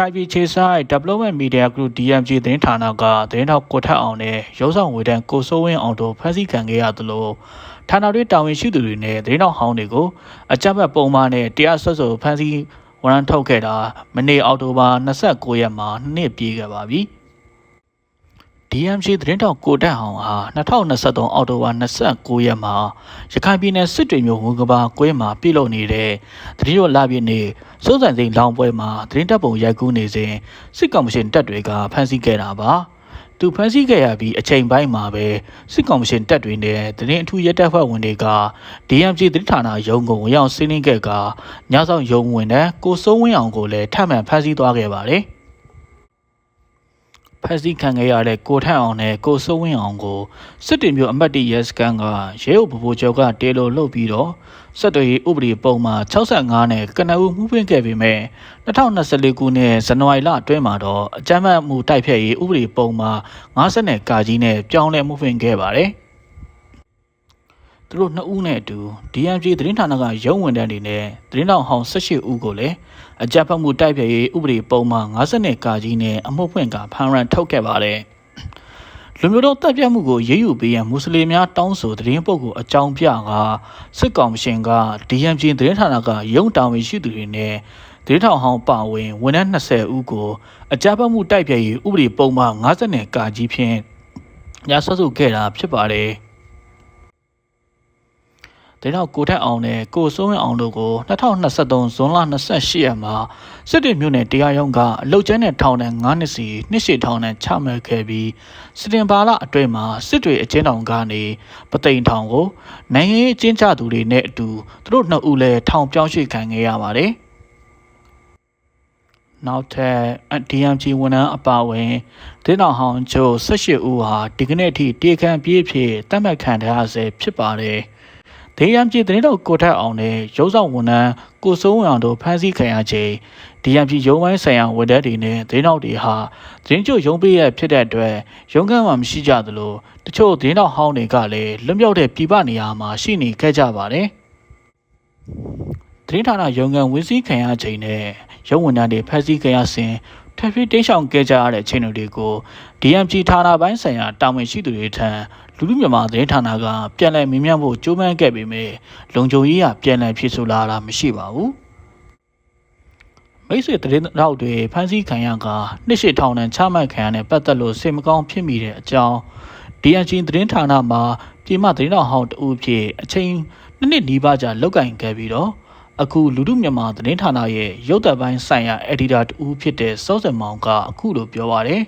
ရခိုင်ပြည်ခြေဆိုင် Development Media Group DMG သတင်းဌာနကသတင်းထောက်ကိုထက်အောင်နဲ့ရုံးဆောင်ဝေတန်းကိုစိုးဝင်းအောင်တို့ဖမ်းဆီးခံခဲ့ရသလိုဌာနတွင်းတာဝန်ရှိသူတွေနဲ့သတင်းထောက်ဟောင်းတွေကိုအကြမ်းဖက်ပုံမှန်နဲ့တရားစွဲဆိုဖမ်းဆီးဝရမ်းထုတ်ခဲ့တာမနေ့အောက်တိုဘာ29ရက်မှာနှစ်ပြည့်ခဲ့ပါပြီ။ DMG သတင်းတောက်ကိုတက်အောင်ဟာ2023အောက်တိုဘာ29ရက်မှာရခိုင်ပြည်နယ်စစ်တွေမြို့ဝန်ကဘာကွဲမှာပြည်လို့နေတဲ့သတင်းတော်လာပြည့်နေစိုးစံစိန်လောင်ပွဲမှာသတင်းတပ်ပုံရိုက်ကူးနေစဉ်စစ်ကောင်ရှင်တပ်တွေကဖမ်းဆီးခဲ့တာပါသူဖမ်းဆီးခဲ့ရပြီးအချိန်ပိုင်းမှာပဲစစ်ကောင်ရှင်တပ်တွေနဲ့သတင်းအထူးရဲတပ်ဖွဲ့ဝင်တွေက DMG သတင်းဌာနရုံးကိုဝင်ရောက်စီးနင်းခဲ့ကညဆောင်ရုံးဝင်တဲ့ကိုစိုးဝင်းအောင်ကိုလည်းထပ်မံဖမ်းဆီးသွားခဲ့ပါတယ်ဖ က်စီခံခဲ့ရတဲ့ကိုထန့်အောင်နဲ့ကိုစိုးဝင်းအောင်ကိုစစ်တင်မျိုးအမတ်တီရဲစကန်ကရဲအုပ်ဗိုလ်ချုပ်ကတေလိုလှုပ်ပြီးတော့စစ်တွေဥပဒေပုံမှာ65နဲ့ကနအူမှုဖွင့်ခဲ့ပေမဲ့2024ခုနှစ်ဇန်နဝါရီလအတွင်းမှာတော့အကြမ်းဖက်မှုတိုက်ဖျက်ရေးဥပဒေပုံမှာ50နဲ့ကာကြီးနဲ့ပြောင်းလဲမှုဖွင့်ခဲ့ပါတယ် သူတို့နှစ်ဦးနဲ့အတူ DMG သတင်းဌာနကရုံးဝန်ထမ်းတွေနဲ့သတင်းတော်ဟောင်း18ဦးကိုလည်းအကြမ်းဖက်မှုတိုက်ဖျက်ရေးဥပဒေပုံမှန်50နဲ့ကာကြီးနဲ့အမှုဖွင့်ကဖမ်းရန်ထုတ်ခဲ့ပါတယ်။လူမျိုးတော်တပ်ပြတ်မှုကိုရေးယူပေးရန်မွတ်စလင်များတောင်းဆိုသတင်းပုတ်ကိုအကြောင်းပြကစစ်ကောင်ရှင်က DMG သတင်းဌာနကရုံးတာဝန်ရှိသူတွေနဲ့သတင်းထောင်ဟောင်းပါဝင်ဝန်ထမ်း20ဦးကိုအကြမ်းဖက်မှုတိုက်ဖျက်ရေးဥပဒေပုံမှန်50နဲ့ကာကြီးဖြင့်ညဆွဆုခဲ့တာဖြစ်ပါတယ်။ ဒေနောက်ကိုထက်အောင်နဲ့ကိုစိုးဝင်းအောင်တို့ကို2023ဇွန်လ28ရက်မှာစစ်တေမြို့နယ်တရားရုံးကအလုတ်ကျန်းတဲ့ထောင်ဒဏ်9နှစ်စီနှစ်ရှည်ထောင်ဒဏ်ချမှတ်ခဲ့ပြီးစစ်တင်ပါလအတွင်းမှာစစ်တွေအကျဉ်းထောင်ကနေပသိမ်ထောင်ကိုနိုင်ငံရေးအကျဉ်းချသူတွေနဲ့အတူသူတို့နှစ်ဦးလည်းထောင်ပြောင်းရွှေ့ခံခဲ့ရပါတယ်နောက်ထပ် DMG ဝန်ထမ်းအပါအဝင်ဒေနာဟောင်းချို18ဦးဟာဒီကနေ့အထိတေခံပြေးဖြစ်တတ်မှတ်ခံထားရဆဲဖြစ်ပါတယ်။ ဒေယမ်ပြည်သတင်းတော်ကိုထက်အောင်နဲ့ရုံးဆောင်ဝန်ထမ်းကိုစိုးဝင်အောင်တို့ဖမ်းဆီးခံရချိန်ဒီယမ်ပြည်ရုံးပိုင်းဆိုင်ရာဝန်ထမ်းတွေနဲ့သတင်းတော်တွေဟာသတင်းချုပ်ရုံးပေးရဖြစ်တဲ့အတွက်ရုံးခန်းမှာမရှိကြသလိုတချို့သတင်းတော်ဟောင်းတွေကလည်းလွတ်မြောက်တဲ့ပြည်ပနေရာမှာရှိနေခဲ့ကြပါတယ်သတင်းဌာနရုံးခန်းဝင်းစည်းခံရချိန်နဲ့ရုံးဝန်ထမ်းတွေဖမ်းဆီးခံရစဉ်ထပ်ပြီးတိတ်ဆောင်ခဲ့ကြရတဲ့အခြေအနေတွေကို DMG ဌာနပိုင်းဆိုင်ရာတာဝန်ရှိသူတွေထံ လူလူမြန်မာသတင်းဌာနကပြန်လည်မင်းမြတ်ဖို့ကြိုးပမ်းခဲ့ပေမဲ့လုံခြုံရေးကပြန်လည်ဖြစ်ဆိုလာတာမရှိပါဘူးမိတ်ဆွေသတင်းတော့တွေဖမ်းဆီးခံရကနှစ်ရှိထောင်နဲ့ချမှတ်ခံရတဲ့ပတ်သက်လို့စိတ်မကောင်းဖြစ်မိတဲ့အကြောင်း DNG သတင်းဌာနမှာပြည်မသတင်းတော်ဟောင်းတဦးဖြစ်အချိန်နှစ်နှစ်နီးပါးကြာလောက်ကင်ခဲ့ပြီးတော့အခုလူမှုမြန်မာသတင်းဌာနရဲ့ရုပ်သံပိုင်းဆိုင်ရာအက်ဒီတာတဦးဖြစ်တဲ့စောစင်မောင်ကအခုလိုပြောပါတယ်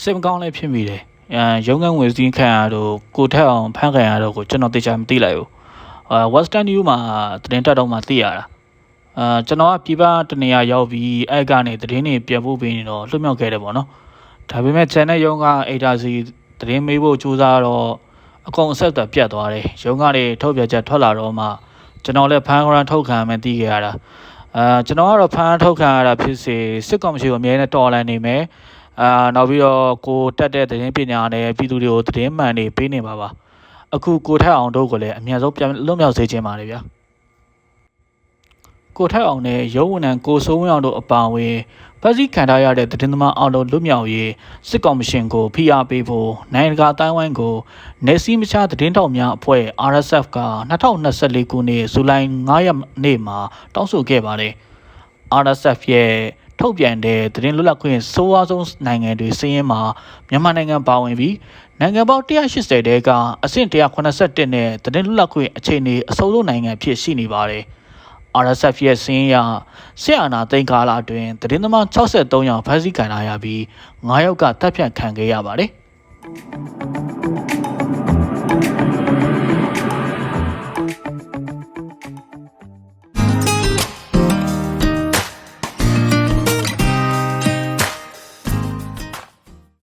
စိတ်မကောင်းလည်းဖြစ်မိတယ်အဲ ရုံးခန်းဝင်စည်းခံရတော့ကိုထက်အောင်ဖမ်းခံရတော့ကိုကျွန်တော်သိချာမသိလိုက်ဘူးအာ Western New မှာသတင်းတက်တော့မှသိရတာအာကျွန်တော်ကပြည်ပတနေရာရောက်ပြီးအဲ့ကနေသတင်းတွေပြန်ဖို့ပေးနေတော့လွတ်မြောက်ခဲ့တယ်ပေါ့နော်ဒါပေမဲ့ channel ရုံးက agency သတင်းမေးဖို့စူးစမ်းတော့အကုန်အဆက်အသွယ်ပြတ်သွားတယ်ရုံးကနေထုတ်ပြချက်ထွက်လာတော့မှကျွန်တော်လည်းဖမ်းကရန်ထုတ်ခံမှသိခဲ့ရတာအာကျွန်တော်ကတော့ဖမ်းထုတ်ခံရတာဖြစ်စေစစ်ကောင်စီကိုအမြဲတမ်းတော်လှန်နေမယ် အာနောက်ပြီးတော့ကိုတက်တဲ့သတင်းပညာနဲ့ပြည်သူတွေကိုသတင်းမှန်တွေပေးနေပါပါအခုကိုထက်အောင်တို့ကိုလည်းအများဆုံးပြန်လွတ်မြောက်စေချင်ပါတယ်ဗျာကိုထက်အောင်နဲ့ရုံးဝန်ထမ်းကိုစိုးဝင်းအောင်တို့အပါအဝင်ဖက်စီခံထားရတဲ့သတင်းသမားအောင်တို့လွတ်မြောက်ရေးစစ်ကောင်မရှင်ကိုဖိအားပေးဖို့နိုင်ငံတကာအတိုင်းဝိုင်းကိုနေစီမချသတင်းတောက်များအဖွဲ့ RSF က2024ခုနှစ်ဇူလိုင်9ရက်နေ့မှာတောင်းဆိုခဲ့ပါတယ် RSF ရဲ့ ထုတ်ပြန်တဲ့သတင်းလွတ်လပ်ခွင့်စိုးအားဆုံးနိုင်ငံတွေစည်းရင်းမှာမြန်မာနိုင်ငံပါဝင်ပြီးနိုင်ငံပေါင်း180တဲကအဆင့်181နဲ့သတင်းလွတ်လပ်ခွင့်အခြေအနေအစိုးဆုံးနိုင်ငံဖြစ်ရှိနေပါတယ်။ RSF ရဲ့စင်းရစစ်အာဏာသိမ်းကာလအတွင်းသတင်းသမား63ယောက်ဖမ်းဆီးခံရပြီး9ယောက်ကတပ်ဖြတ်ခံခဲ့ရပါတယ်။